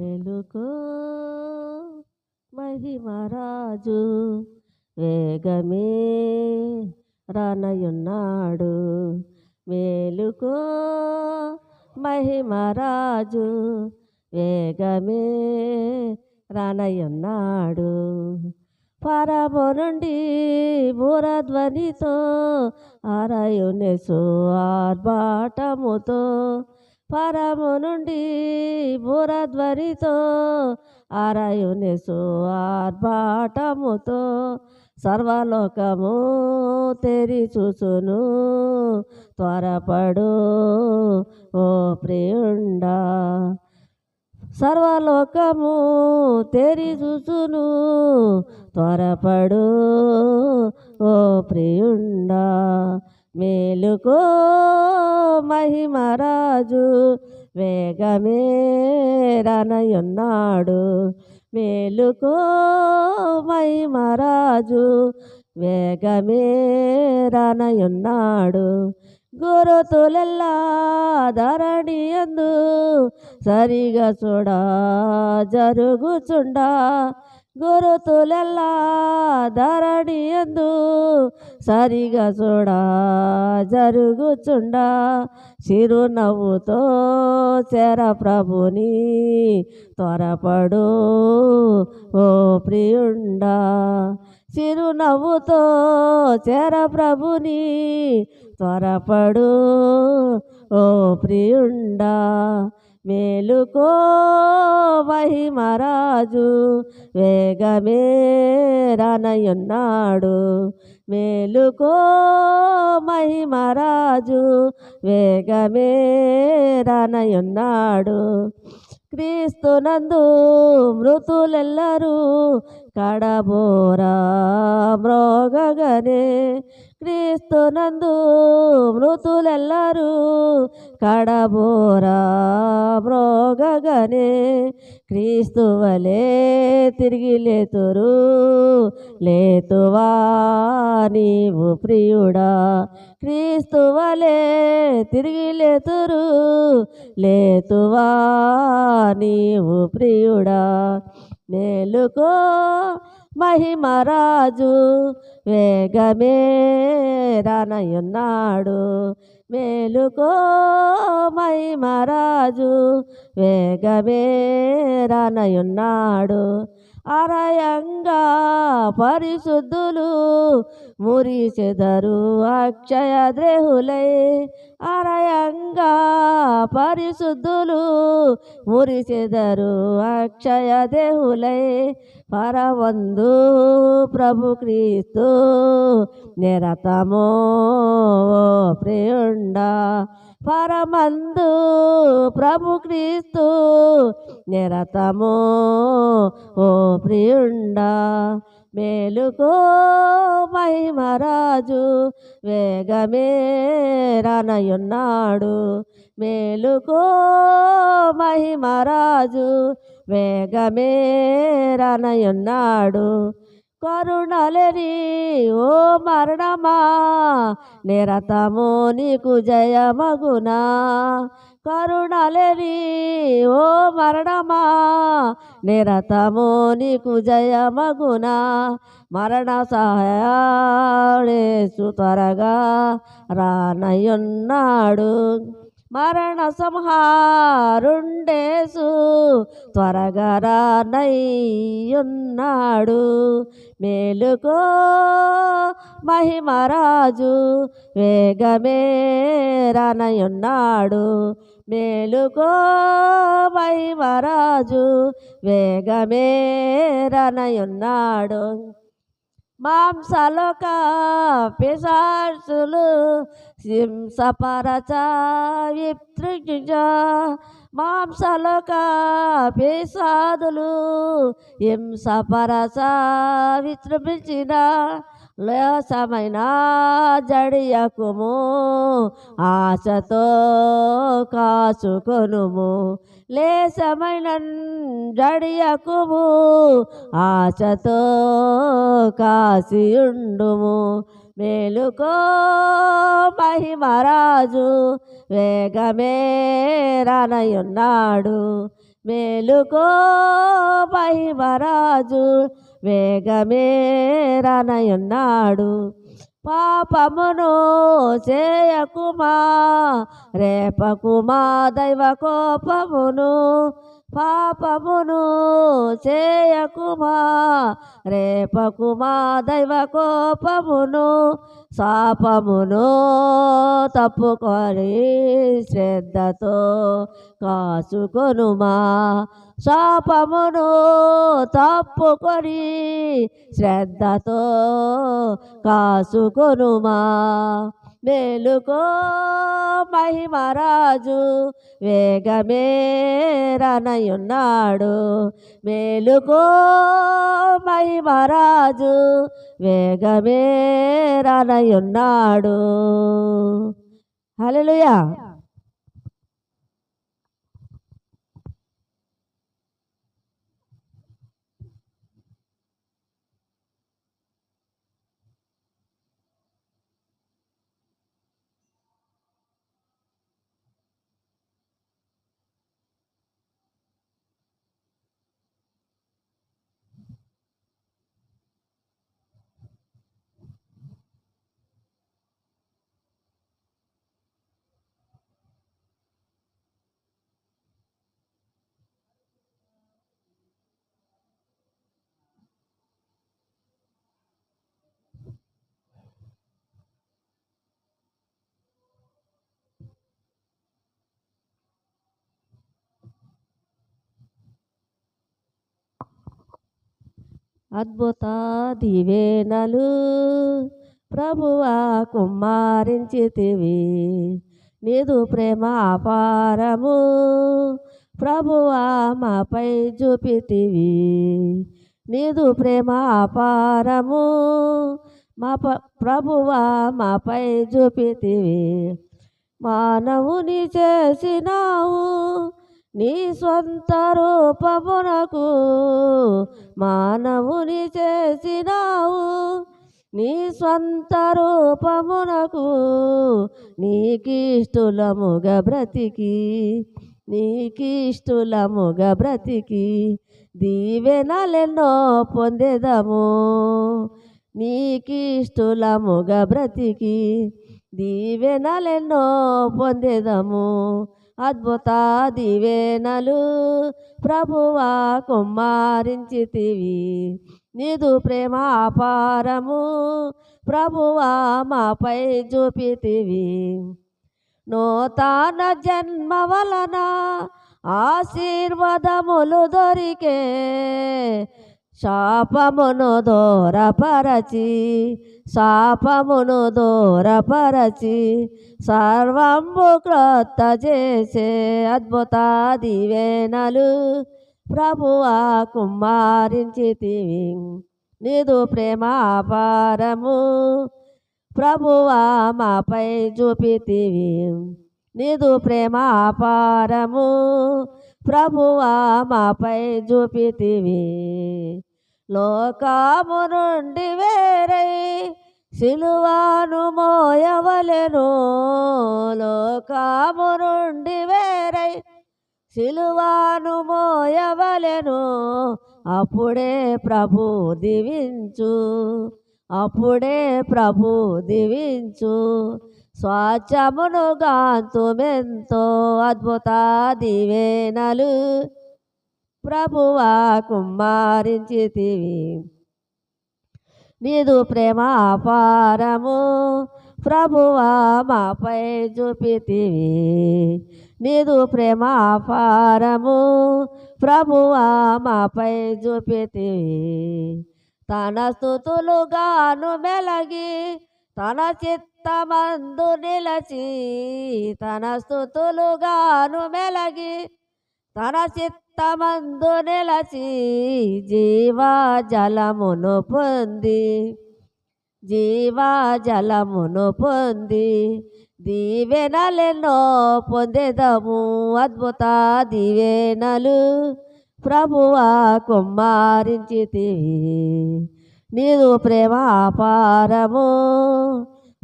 మేలుకో మహిమరాజు వేగమే రానయున్నాడు. మేలుకో మహిమరాజు వేగమే రానయున్నాడు. పరము నుండి బూరధ్వనితో ఆరయునెసు ఆర్భాటముతో పరము నుండి బూరధ్వనితో ఆరయునెసు ఆర్భాటముతో సర్వలోకము తెరి చూసును త్వరపడు ఓ ప్రియుండా సర్వలోకము తెరి చూసును త్వరపడు ఓ ప్రియుండా మేలుకో మహిమరాజు వేగమే రానయున్నాడు. మేలుకో మహిమరాజు వేగమే రానయున్నాడు. గురుతులెల్లా ధరణి అందు సరిగా చూడా జరుగుచుండా. గురుతులెల్లా ధరణి అందు సరిగా చూడా జరుగుచుండా. చిరునవ్వుతో చెర ప్రభుని త్వరపడు ఓ ప్రియుండా. చిరునవ్వుతో చెర ప్రభుని త్వరపడు ఓ ప్రియుండా. మేలుకో మహిమరాజు వేగమే రానయున్నాడు మేలుకో మహిమరాజు వేగమే రానయున్నాడు క్రీస్తునందు మృతులెల్లరూ కడబోరా మ్రోగగనే క్రీస్తునందు మృతులెల్లరూ కడబోరా మ్రోగగనే. క్రీస్తువలే తిరిగి లేతురు లేతువా నీవు ప్రియుడా. క్రీస్తువలే తిరిగి లేతురు లేతువా నీవు ప్రియుడా. మేలుకో మహిమరాజు వేగమే రానయున్నాడు మేలుకో మహిమరాజు వేగమే రానయున్నాడు అరయంగా పరిశుద్ధులు మురిసెదరు అక్షయ ద్రేహులై. అరయంగా పరిశుద్ధులు మురిసెదరు అక్షయ దేహులై పరవందు ప్రభు క్రీస్తు నిరతమో ప్రియుండా. పరమందు ప్రభు క్రీస్తు నిరతము ఓ ప్రియుండా. మేలుకో మహిమరాజు వేగమేరనయున్నాడు మేలుకో మహిమరాజు వేగమే రానయున్నాడు కరుణలేని ఓ మరణమా? నిరతము నీకు జయమగునా? కరుణలేని ఓ మరణమా? నిరతము నీకు జయమగునా? మరణ సహాయేసు త్వరగా రానయున్నాడు మరణ సంహారుండేసు త్వరగా రానయ్యున్నాడు. మేలుకో మహిమరాజు. వేగమే రానయున్నాడు మేలుకో మహిమరాజు. వేగమే రానయున్నాడు మాంసలోక పిశాసులు హింసపరచ వితృజ మాంసలోక పిశాదులు హింసపరచ వితృపించిన లేసమైన జడియకుము ఆశతో కాచుకొనుము. లేసమైన జడియకుము ఆశతో కాసియుండుము. మేలుకో మహిమరాజు వేగమే రానయున్నాడు. మేలుకో మహిమరాజు వేగమే రానయున్నాడు. పాపమును చేయకుమా రేపకుమా దైవ కోపమును పాపమును చేయకుమా రేపకుమా దైవ కోపమును శాపమును తప్పుకొని శ్రద్ధతో కాసుకొనుమా శాపమును తప్పుకొని శ్రద్ధతో కాసుకొనుమా మేలుకో మహిమరాజు వేగమేరనయున్నాడు మేలుకో మహిమరాజు వేగమే హలో అద్భుత దివేనలు ప్రభువా కుమారించితివి నీదు ప్రేమ అపారము. ప్రభువా మాపై చూపితివి నీదు ప్రేమ అపారము. మా ప- ప్రభువా మాపై చూపితివి మానవుని చేసినావు. నీ స్వంత రూపమునకు మానవుని చేసినావు. నీ స్వంత రూపమునకు నీకిష్టులముగ బ్రతికి నీకిష్టులముగ బ్రతికి దీవెనలెన్నో పొందెదము. నీకిష్టులముగ బ్రతికి దీవెనలెన్నో పొందెదము. అద్భుత దీవెనలు ప్రభువా కుమారించితివి నీదు ప్రేమ అపారము ప్రభువా మాపై చూపితివి. నూతన జన్మ వలన ఆశీర్వాదములు దొరికే శాపమును దూరపరచి శాపమును దూరపరచి సర్వంబు క్రొత్త చేసే అద్భుత దివేనలు ప్రభువా కుమారించితివి. నీదు ప్రేమాపారము ప్రభువా మాపై చూపితివి. నీదు ప్రేమాపారము ప్రభువా మాపై చూపితివి. లోకము నుండి వేరై సిలువాను మోయవలెను. లోకము నుండి వేరై సిలువాను మోయవలెను. అప్పుడే ప్రభు దివించు అప్పుడే ప్రభు దివించు. స్వాచమును గాంతుమెంతో అద్భుత దివేనలు ప్రభువా కుమ్మారించితివి నీదు ప్రేమ అపారము ప్రభువా మాపై చూపితివి. నీదు ప్రేమ అపారము ప్రభువా మాపై చూపితివి. తన స్థుతులుగాను మెలగి తన చిత్తమందు నిలచి తన స్థుతులుగాను మెలగి తన చిత్త చిత్తమందు నిలచి జీవా జలమును పొంది. జీవా జలమును పొంది దీవెనలెన్నో పొందెదము అద్భుత దీవెనలు. ప్రభువా కుమ్మారించితివి నీదు ప్రేమ అపారము.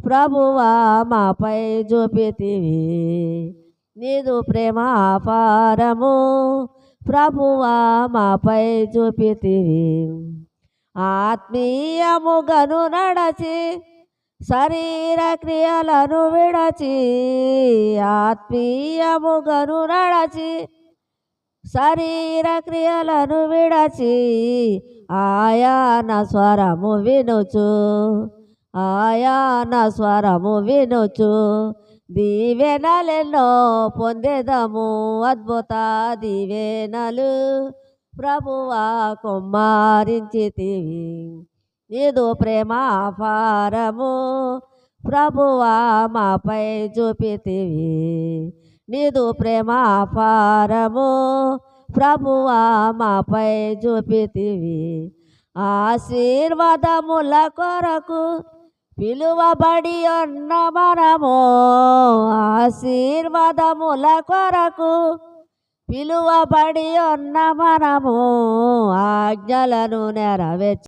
ప్రభువా మాపై చూపితివి నీదు ప్రేమ అపారము. ప్రభువా మాపై చూపితివి. ఆత్మీయముగను నడచి శరీర క్రియలను విడచి ఆత్మీయముగను నడచి శరీర క్రియలను విడచి ఆయాన స్వరము వినుచు ఆయాన స్వరము వినుచు దీవెనలెన్నో పొందెదము అద్భుత దీవెనలు. ప్రభువా కుమారించితివి నీదు ప్రేమ అపారము ప్రభువా మాపై చూపితివి నీదు ప్రేమ అపారము ప్రభువా మాపై చూపితివి ఆశీర్వాదముల కొరకు పిలువబడి ఉన్న మనము ఆశీర్వాదముల కొరకు పిలువబడి ఉన్న మనము ఆజ్ఞలను నెరవేర్చ